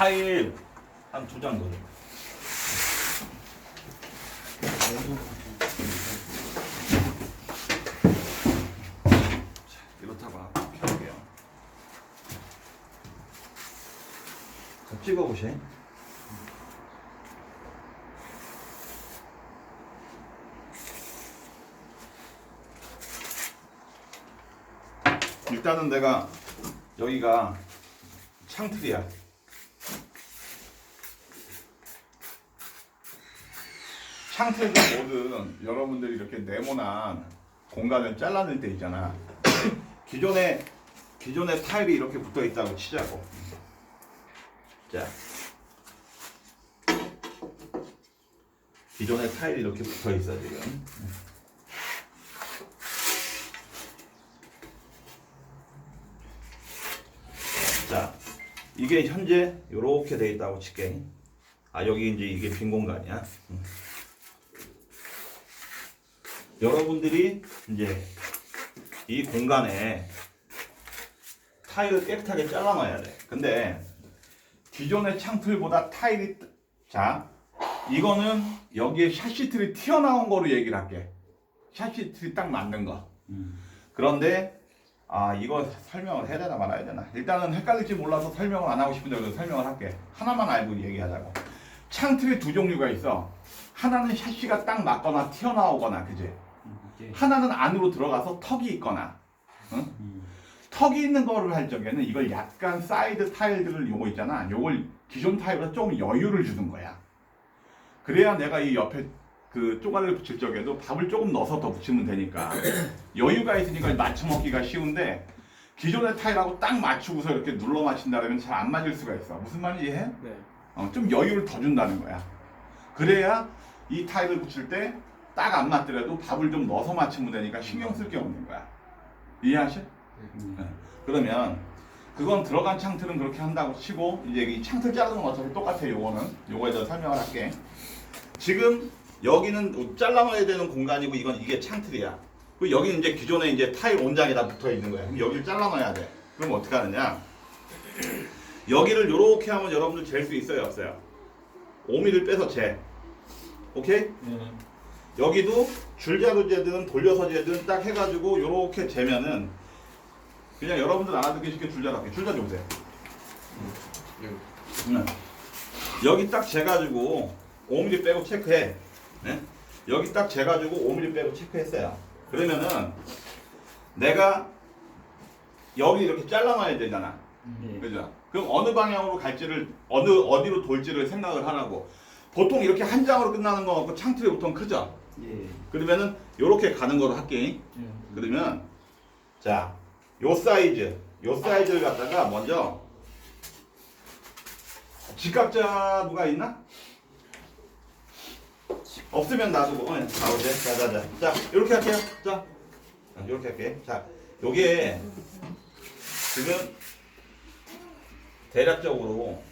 타일 한 두 장 넣어줘. 자, 이렇다고 펴볼게요. 자, 찍어보세요. 일단은 내가 여기가 창틀이야. 창틀과 뭐든 여러분들이 이렇게 네모난 공간을 잘라낼 때 있잖아. 기존에 기존에 타일이 이렇게 붙어 있다고 치자고. 자, 기존에 타일이 이렇게 붙어 있어 지금. 자, 이게 현재 이렇게 돼 있다고 칠게. 아 여기 이제 이게 빈 공간이야. 음. 여러분들이 이제 이 공간에 타일을 깨끗하게 잘라놔야 돼. 근데 기존의 창틀보다 타일이 뜨- 자 이거는 여기에 샤시틀이 튀어나온 거로 얘기를 할게. 샤시틀이 딱 맞는 거. 그런데 아 이거 설명을 해야 되나 말아야 되나 일단은 헷갈릴지 몰라서 설명을 안 하고 싶은데 그래도 설명을 할게 하나만 알고 얘기하자고 창틀이 두 종류가 있어 하나는 샤시가 딱 맞거나 튀어나오거나 그지 예. 하나는 안으로 들어가서 턱이 있거나 응? 턱이 있는 거를 할 적에는 이걸 약간 사이드 타일들을 요거 있잖아 요걸 기존 타일보다 좀 여유를 주는 거야 그래야 내가 이 옆에 그 쪼가리를 붙일 적에도 밥을 조금 넣어서 더 붙이면 되니까 여유가 있으니까 맞춰 먹기가 쉬운데 기존의 타일하고 딱 맞추고서 이렇게 눌러 맞춘다면 잘 안 맞을 수가 있어 무슨 말인지 이해해? 네. 어, 좀 여유를 더 준다는 거야. 그래야 이 타일을 붙일 때 딱 안 맞더라도 밥을 좀 넣어서 맞추면 되니까 신경 쓸 게 없는 거야. 이해하셔? 네. 그러면 그건 들어간 창틀은 그렇게 한다고 치고 이제 이 창틀 자르는 건 어차피 똑같아 요거는 요거에 대해서 설명을 할게. 지금 여기는 잘라놔야 되는 공간이고 이건 이게 창틀이야. 그리고 여기는 이제 기존에 이제 타일 온장에 다 붙어 있는 거야. 그럼 여기를 잘라놔야 돼. 그럼 어떻게 하느냐? 여기를 이렇게 하면 여러분들 잴 수 있어요, 없어요? 5mm를 빼서 재. 오케이? 네. 여기도 줄자로 재든 돌려서 재든 딱 해가지고 이렇게 재면은 그냥 여러분들 알아듣기 쉽게 줄자 할게. 줄자 좀 보세요. 응. 여기 딱 재가지고 5mm 빼고 체크해. 네? 여기 딱 재가지고 5mm 빼고 체크했어요. 그러면은 내가 여기 이렇게 잘라놔야 되잖아. 예. 그죠? 그럼 어느 방향으로 갈지를 어느 어디로 돌지를 생각을 하라고. 보통 이렇게 한 장으로 끝나는 거 같고 창틀이 보통 크죠. 예. 그러면은 이렇게 가는 거로 할게. 예. 그러면 자, 요 사이즈, 요 사이즈를 갖다가 먼저 직각자 누가 있나? 없으면 놔두고 어, 나오지. 자자 자. 자, 이렇게 할게요. 자, 이렇게 할게. 자, 요게 지금 대략적으로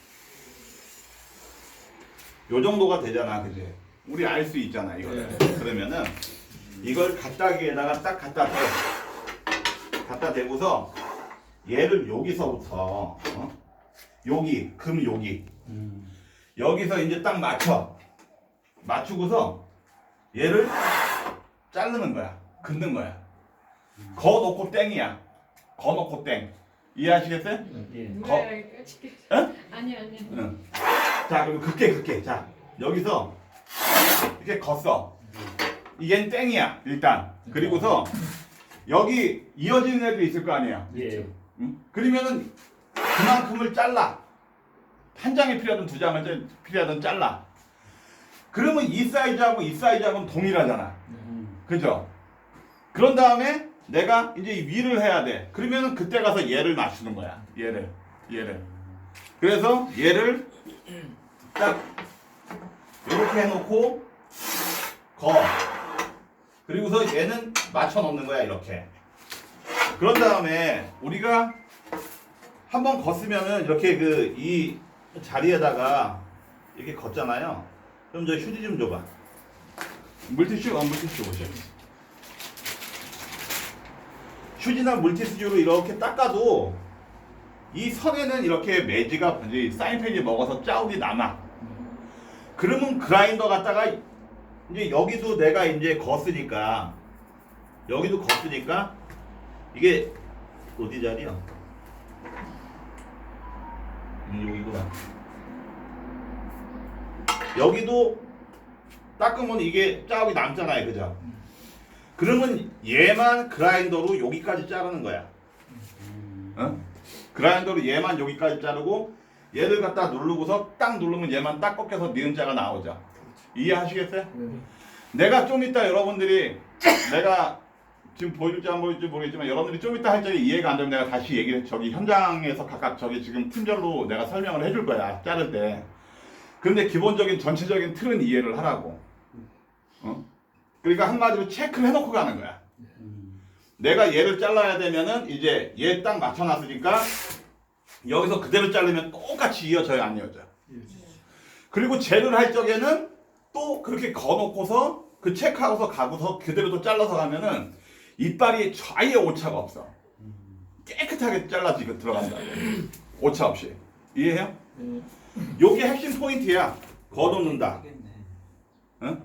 요 정도가 되잖아, 그지? 우리 알 수 있잖아, 이거를. 그러면은 이걸 갖다기에다가 딱 갖다 대. 갖다 대고서 얘를 여기서부터 어? 여기 금 여기 음. 여기서 이제 딱 맞춰 맞추고서 얘를 자르는 거야 긋는 거야 거 놓고 땡이야 거 놓고 땡 이해하시겠어요? 예. 이거 치킨. 어? 아니 아니. 응. 자 그리고 긋게 긋게 자 여기서 이렇게 걷어 이겐 땡이야 일단 그리고서 여기 이어지는 애도 있을 거 아니에요 예. 응? 그러면은 그만큼을 잘라. 한 장이 필요하든 두 장을 짜- 필요하든 잘라. 그러면 이 사이즈하고 이 사이즈하고는 동일하잖아. 음. 그죠? 그런 다음에 내가 이제 이 위를 해야 돼. 그러면은 그때 가서 얘를 맞추는 거야. 얘를. 얘를. 그래서 얘를 딱 이렇게 해놓고 거. 그리고서 얘는 맞춰 놓는 거야 이렇게. 그런 다음에 우리가 한번 걷으면은 이렇게 그 이 자리에다가 이렇게 걷잖아요. 그럼 저 휴지 좀 줘봐. 물티슈, 어, 물티슈 보셔. 휴지나 물티슈로 이렇게 닦아도 이 선에는 이렇게 매지가 사인펜이 먹어서 자욱이 남아. 그러면 그라인더 갖다가 이제 여기도 내가 이제 거스니까 여기도 거스니까 이게 어디 자리야? 음, 여기구나. 여기도 닦으면 이게 자국이 남잖아요, 그죠? 그러면 얘만 그라인더로 여기까지 자르는 거야. 어? 그라인더로 얘만 여기까지 자르고 얘를 갖다 누르고서 딱 누르면 얘만 딱 꺾여서 니은자가 나오죠. 이해하시겠어요? 내가 좀 이따 여러분들이 내가 지금 보여줄지 안 보여줄지 모르겠지만 여러분들이 좀 이따 할 적에 이해가 안 되면 내가 다시 얘기를 저기 현장에서 각각 저기 지금 팀별로 내가 설명을 해줄 거야 자를 때. 근데 기본적인 전체적인 틀은 이해를 하라고. 어? 그러니까 한마디로 체크를 해놓고 가는 거야. 내가 얘를 잘라야 되면은 이제 얘 딱 맞춰놨으니까 여기서 그대로 자르면 똑같이 이어져요 안 이어져요? 그리고 젤을 할 적에는 또 그렇게 거놓고서 그 체크하고서 가고서 그대로 또 잘라서 가면은 이빨이 아예 오차가 없어. 깨끗하게 잘라지 그 들어간다. 오차 없이. 이해해요? 요게 핵심 포인트야. 거놓는다. 응?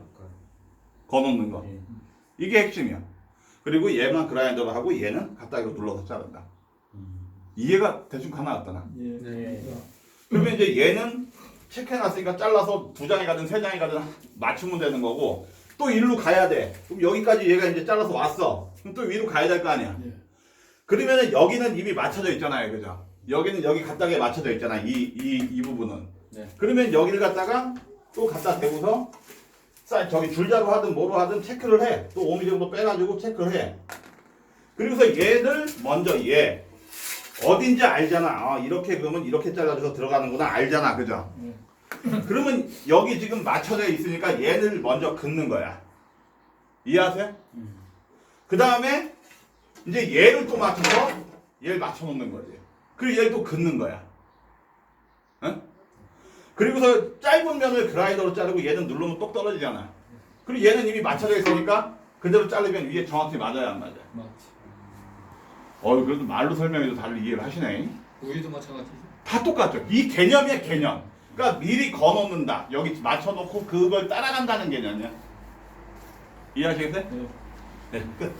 거놓는 거. 이게 핵심이야. 그리고 얘만 그라인더로 하고 얘는 갖다 이거 눌러서 자른다. 이해가 대충 가나 왔다나. 네. 그러면 이제 얘는 체크해놨으니까 잘라서 두 장이 가든 세 장이 가든 맞추면 되는 거고 또 일로 가야 돼. 그럼 여기까지 얘가 이제 잘라서 왔어. 그럼 또 위로 가야 될 거 아니야. 그러면은 여기는 이미 맞춰져 있잖아요, 그죠? 여기는 여기 갖다가 맞춰져 있잖아. 이 이 이 부분은. 네. 그러면 여기를 갖다가 또 갖다 대고서 사 저기 줄자로 하든 뭐로 하든 체크를 해. 또 5mm 정도 빼가지고 체크를 해. 그리고서 얘를 먼저 얘 어딘지 알잖아. 아, 이렇게 그러면 이렇게 잘라줘서 들어가는구나 알잖아, 그죠? 그러면 여기 지금 맞춰져 있으니까 얘를 먼저 긋는 거야. 이해하세요? 그 다음에 이제 얘를 또 맞춰서 얘를 맞춰 놓는 거지. 그리고 얘를 또 긋는 거야. 응? 그리고서 짧은 면을 그라이더로 자르고 얘는 누르면 똑 떨어지잖아. 그리고 얘는 이미 맞춰져 있으니까 그대로 자르면 위에 정확히 맞아야 안 맞아. 맞지. 어, 그래도 말로 설명해도 다들 이해를 하시네. 우리도 마찬가지지. 다 똑같죠. 이 개념이야 개념. 그러니까 미리 거놓는다. 여기 맞춰놓고 그걸 따라간다는 개념이야. 이해하시겠어요? 네. 네, 끝.